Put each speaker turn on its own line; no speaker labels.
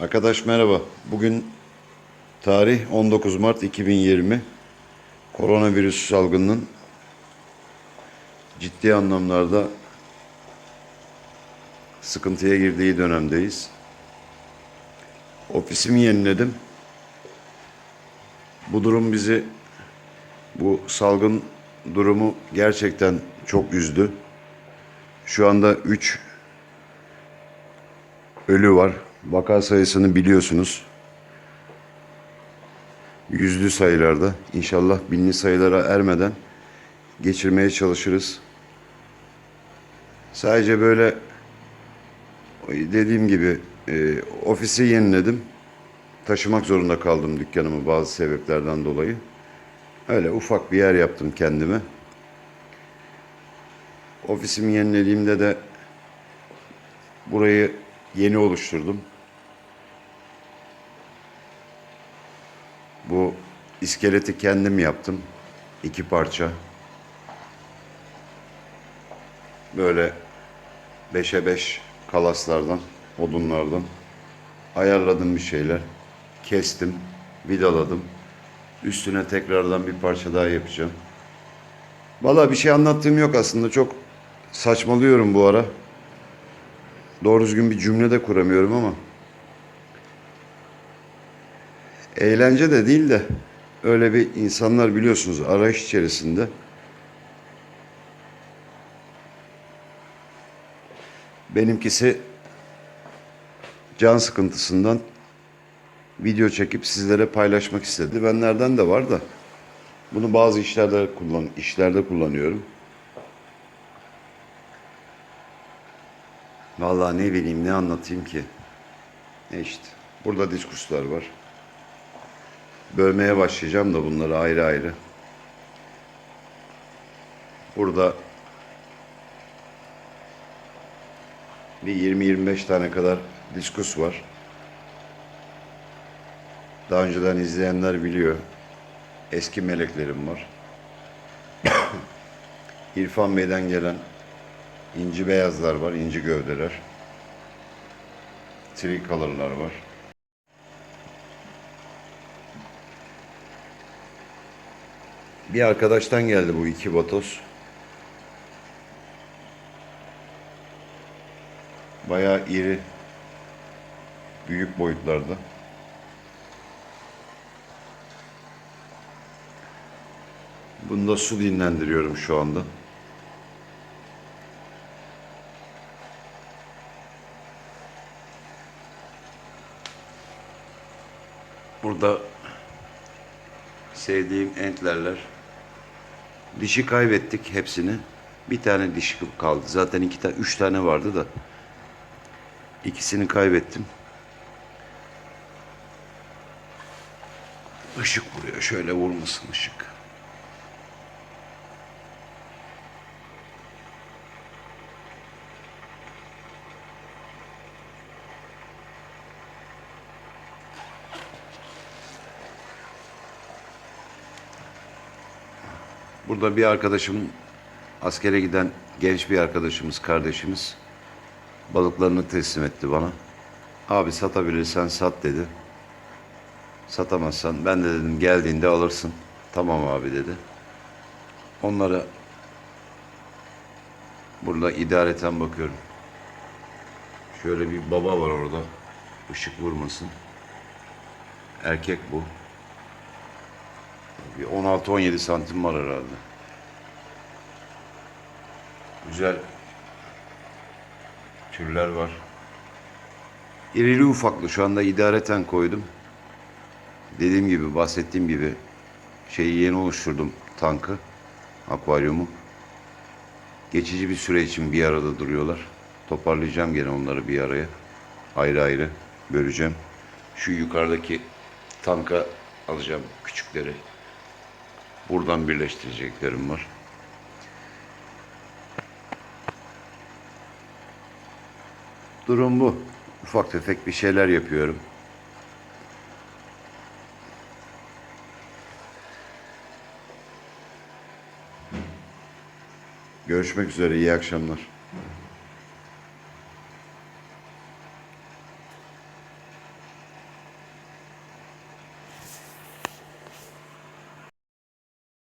Arkadaş merhaba. Bugün tarih 19 Mart 2020. Koronavirüs salgınının ciddi anlamlarda sıkıntıya girdiği dönemdeyiz. Ofisimi yeniledim. Bu durum bizi bu salgın durumu gerçekten çok üzdü. Şu anda 3 ölü var. Vaka sayısını biliyorsunuz. Yüzlü sayılarda. İnşallah binli sayılara ermeden geçirmeye çalışırız. Sadece böyle dediğim gibi e, ofisi yeniledim. Taşımak zorunda kaldım dükkanımı bazı sebeplerden dolayı. Öyle ufak bir yer yaptım kendime. Ofisimi yenilediğimde de burayı yeni oluşturdum. Bu iskeleti kendim yaptım. iki parça. Böyle beşe beş kalaslardan, odunlardan ayarladım bir şeyler. Kestim, vidaladım. Üstüne tekrardan bir parça daha yapacağım. Valla bir şey anlattığım yok aslında. Çok saçmalıyorum bu ara. Doğru düzgün bir cümle de kuramıyorum ama. Eğlence de değil de öyle bir insanlar biliyorsunuz arayış içerisinde. Benimkisi can sıkıntısından video çekip sizlere paylaşmak istedi. Benlerden de var da bunu bazı işlerde kullan işlerde kullanıyorum. Vallahi ne bileyim ne anlatayım ki. E işte burada diskuslar var. Bölmeye başlayacağım da bunları ayrı ayrı. Burada bir 20-25 tane kadar diskus var. Daha önceden izleyenler biliyor. Eski meleklerim var. İrfan Bey'den gelen inci beyazlar var, inci gövdeler. Tricolor'lar var. Bir arkadaştan geldi bu iki botoz. Bayağı iri, büyük boyutlarda. Bunda su dinlendiriyorum şu anda. Burada sevdiğim entlerler. Dişi kaybettik hepsini. Bir tane dişi kaldı. Zaten iki tane, üç tane vardı da. İkisini kaybettim. Işık vuruyor. Şöyle vurmasın ışık. Burada bir arkadaşım askere giden genç bir arkadaşımız, kardeşimiz balıklarını teslim etti bana. Abi satabilirsen sat dedi. Satamazsan ben de dedim geldiğinde alırsın. Tamam abi dedi. Onlara burada idareten bakıyorum. Şöyle bir baba var orada. Işık vurmasın. Erkek bu. Bir 16-17 santim var herhalde. Güzel türler var. İrili ufaklı şu anda idareten koydum. Dediğim gibi bahsettiğim gibi şeyi yeni oluşturdum tankı, akvaryumu. Geçici bir süre için bir arada duruyorlar. Toparlayacağım gene onları bir araya. Ayrı ayrı böleceğim. Şu yukarıdaki tanka alacağım küçükleri. Buradan birleştireceklerim var. Durum bu. Ufak tefek bir şeyler yapıyorum. Görüşmek üzere. iyi akşamlar.